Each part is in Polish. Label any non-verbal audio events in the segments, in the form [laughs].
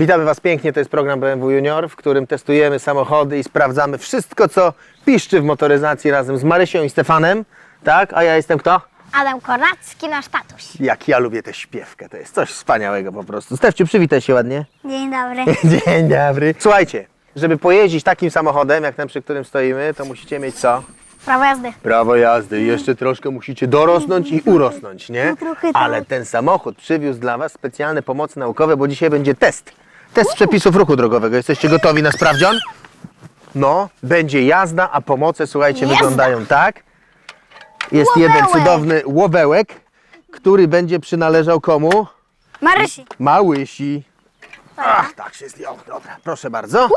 Witamy Was pięknie, to jest program BMW Junior, w którym testujemy samochody i sprawdzamy wszystko, co piszczy w motoryzacji razem z Marysią i Stefanem. Tak, a ja jestem kto? Adam Koracki, nasz tatuś. Jak ja lubię tę śpiewkę, to jest coś wspaniałego po prostu. Stefciu, przywitaj się ładnie. Dzień dobry. [laughs] Dzień dobry. Słuchajcie, żeby pojeździć takim samochodem, jak ten, przy którym stoimy, to musicie mieć co? Prawo jazdy. Prawo jazdy i jeszcze troszkę musicie dorosnąć i urosnąć, nie? No trochę tak. Ale ten samochód przywiózł dla Was specjalne pomocy naukowe, bo dzisiaj będzie test. Test przepisów ruchu drogowego. Jesteście gotowi na sprawdzian? No, będzie jazda, a pomoce, słuchajcie, Jazda. wyglądają tak. Jest jeden cudowny łowełek, który będzie przynależał komu? Marysi. Małysi. Ach, tak się zdjął. Dobra, proszę bardzo.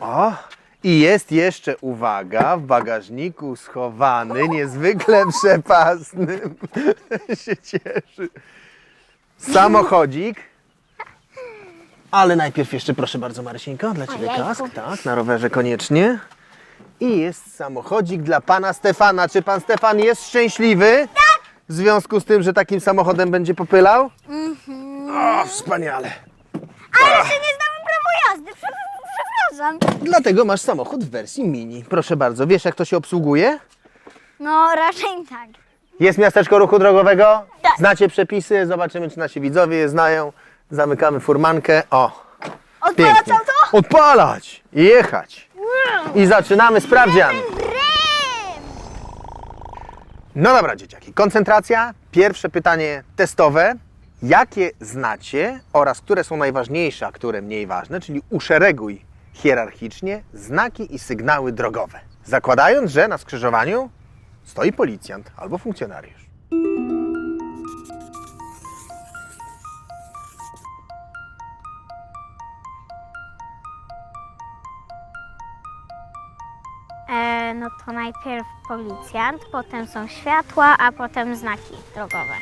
O, i jest jeszcze, uwaga, w bagażniku schowany, niezwykle przepasny. [laughs] się cieszy. Samochodzik. Ale najpierw jeszcze, proszę bardzo, Marysieńko, dla Ciebie Ojejku. kask, tak, na rowerze koniecznie. I jest samochodzik dla Pana Stefana. Czy Pan Stefan jest szczęśliwy? Tak! W związku z tym, że takim samochodem będzie popylał? O, wspaniale. Ale jeszcze nie znałem prawo jazdy. Przepraszam. Dlatego masz samochód w wersji mini. Proszę bardzo, wiesz jak to się obsługuje? No raczej tak. Jest miasteczko ruchu drogowego? Tak. Znacie przepisy? Zobaczymy, czy nasi widzowie je znają. Zamykamy furmankę. O, Odpalać pięknie. auto? Odpalać i jechać. I zaczynamy sprawdzian. No dobra, dzieciaki. Koncentracja. Pierwsze pytanie testowe. Jakie znacie oraz które są najważniejsze, a które mniej ważne, czyli uszereguj hierarchicznie znaki i sygnały drogowe. Zakładając, że na skrzyżowaniu stoi policjant albo funkcjonariusz. No to najpierw policjant, potem są światła, a potem znaki drogowe.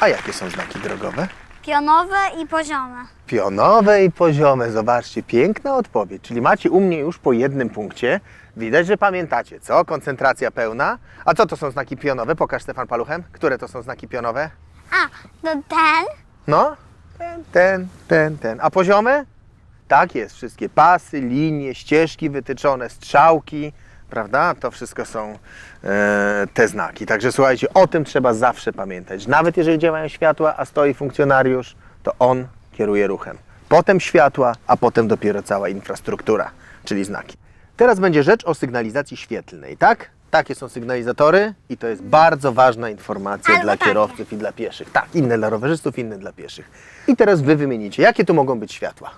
A jakie są znaki drogowe? Pionowe i poziome. Pionowe i poziome. Zobaczcie, piękna odpowiedź. Czyli macie u mnie już po jednym punkcie. Widać, że pamiętacie, co? Koncentracja pełna. A co to są znaki pionowe? Pokaż Stefan paluchem. Które to są znaki pionowe? A, to ten? No, ten, ten, ten, ten. A poziome? Tak jest, wszystkie pasy, linie, ścieżki wytyczone, strzałki, prawda? To wszystko są e, te znaki. Także słuchajcie, o tym trzeba zawsze pamiętać. Nawet jeżeli działają światła, a stoi funkcjonariusz, to on kieruje ruchem. Potem światła, a potem dopiero cała infrastruktura, czyli znaki. Teraz będzie rzecz o sygnalizacji świetlnej, tak? Takie są sygnalizatory i to jest bardzo ważna informacja Albo dla takie. kierowców i dla pieszych. Tak, inne dla rowerzystów, inne dla pieszych. I teraz wy wymienicie, jakie tu mogą być światła.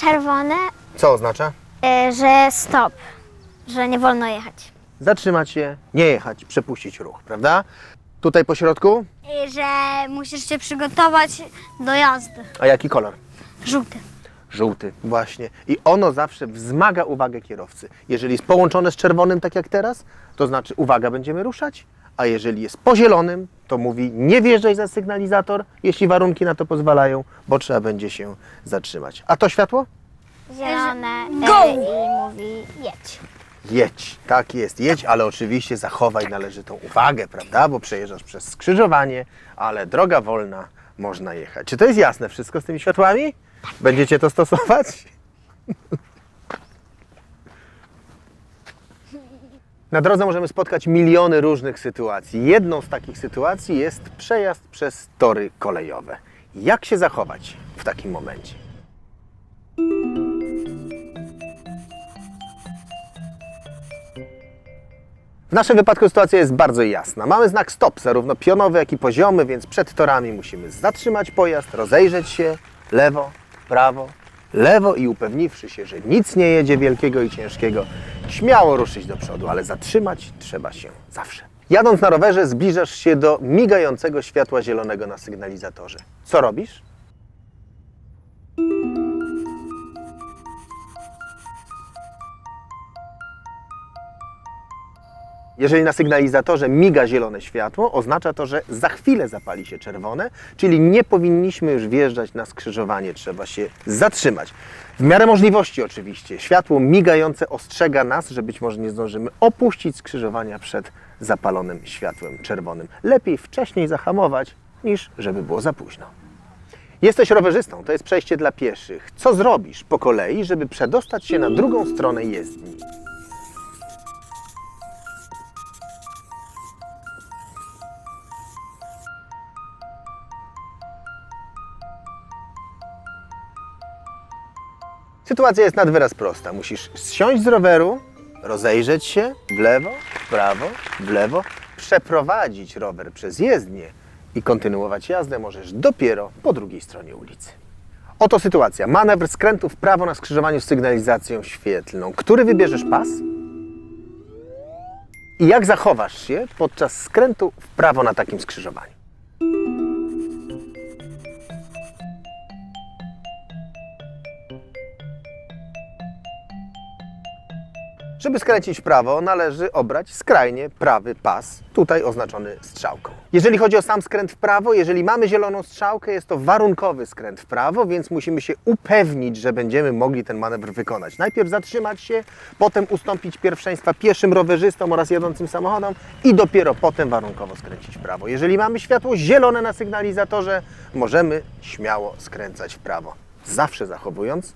Czerwone, Co oznacza? e, że stop, że nie wolno jechać. Zatrzymać się, nie jechać, przepuścić ruch, prawda? Tutaj po środku, I że musisz się przygotować do jazdy. a jaki kolor? Żółty. Żółty, właśnie. I ono zawsze wzmaga uwagę kierowcy. Jeżeli jest połączone z czerwonym, tak jak teraz, to znaczy uwaga, będziemy ruszać, a jeżeli jest po zielonym, to mówi nie wjeżdżaj za sygnalizator, jeśli warunki na to pozwalają, bo trzeba będzie się zatrzymać. A to światło? Zielone Go! e, i mówi jedź. Jedź, tak jest, jedź, ale oczywiście zachowaj należytą uwagę, prawda? Bo przejeżdżasz przez skrzyżowanie, ale droga wolna, można jechać. Czy to jest jasne wszystko z tymi światłami? Będziecie to stosować? [laughs] Na drodze możemy spotkać miliony różnych sytuacji. Jedną z takich sytuacji jest przejazd przez tory kolejowe. Jak się zachować w takim momencie? W naszym wypadku sytuacja jest bardzo jasna. Mamy znak stop, zarówno pionowy, jak i poziomy, więc przed torami musimy zatrzymać pojazd, rozejrzeć się lewo, prawo, lewo i upewniwszy się, że nic nie jedzie wielkiego i ciężkiego, śmiało ruszyć do przodu, ale zatrzymać trzeba się zawsze. Jadąc na rowerze zbliżasz się do migającego światła zielonego na sygnalizatorze. Co robisz? Jeżeli na sygnalizatorze miga zielone światło, oznacza to, że za chwilę zapali się czerwone, czyli nie powinniśmy już wjeżdżać na skrzyżowanie, trzeba się zatrzymać. W miarę możliwości oczywiście. Światło migające ostrzega nas, że być może nie zdążymy opuścić skrzyżowania przed zapalonym światłem czerwonym. Lepiej wcześniej zahamować, niż żeby było za późno. Jesteś rowerzystą, to jest przejście dla pieszych. Co zrobisz po kolei, żeby przedostać się na drugą stronę jezdni? Sytuacja jest nad wyraz prosta. Musisz zsiąść z roweru, rozejrzeć się w lewo, w prawo, w lewo, przeprowadzić rower przez jezdnię i kontynuować jazdę możesz dopiero po drugiej stronie ulicy. Oto sytuacja. Manewr skrętu w prawo na skrzyżowaniu z sygnalizacją świetlną. Który wybierzesz pas? I jak zachowasz się podczas skrętu w prawo na takim skrzyżowaniu? Żeby skręcić w prawo, należy obrać skrajnie prawy pas, tutaj oznaczony strzałką. Jeżeli chodzi o sam skręt w prawo, jeżeli mamy zieloną strzałkę, jest to warunkowy skręt w prawo, więc musimy się upewnić, że będziemy mogli ten manewr wykonać. Najpierw zatrzymać się, potem ustąpić pierwszeństwa pieszym rowerzystom oraz jadącym samochodom i dopiero potem warunkowo skręcić w prawo. Jeżeli mamy światło zielone na sygnalizatorze, możemy śmiało skręcać w prawo, zawsze zachowując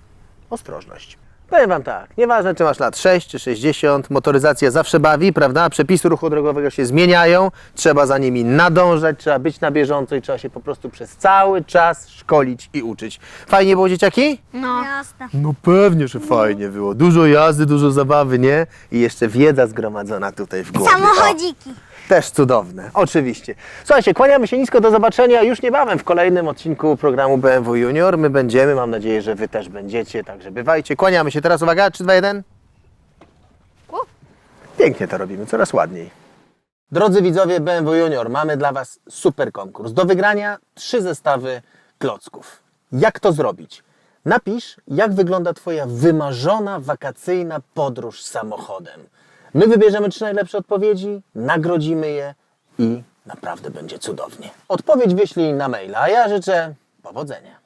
ostrożność. Powiem Wam tak, nieważne czy masz lat 6 czy 60, motoryzacja zawsze bawi, prawda? Przepisy ruchu drogowego się zmieniają, trzeba za nimi nadążać, trzeba być na bieżąco i trzeba się po prostu przez cały czas szkolić i uczyć. Fajnie było dzieciaki? No. Jasne. No pewnie, że fajnie było. Dużo jazdy, dużo zabawy, nie? I jeszcze wiedza zgromadzona tutaj w głowie. O. Samochodziki. Też cudowne, oczywiście. Słuchajcie, kłaniamy się nisko, do zobaczenia już niebawem w kolejnym odcinku programu BMW Junior. My będziemy, mam nadzieję, że Wy też będziecie, także bywajcie. Kłaniamy się teraz, uwaga, 3, 2, 1. Pięknie to robimy, coraz ładniej. Drodzy widzowie BMW Junior, mamy dla Was super konkurs. Do wygrania trzy zestawy klocków. Jak to zrobić? Napisz, jak wygląda Twoja wymarzona wakacyjna podróż samochodem. My wybierzemy trzy najlepsze odpowiedzi, nagrodzimy je i naprawdę będzie cudownie. Odpowiedź wyślij na maila, a ja życzę powodzenia.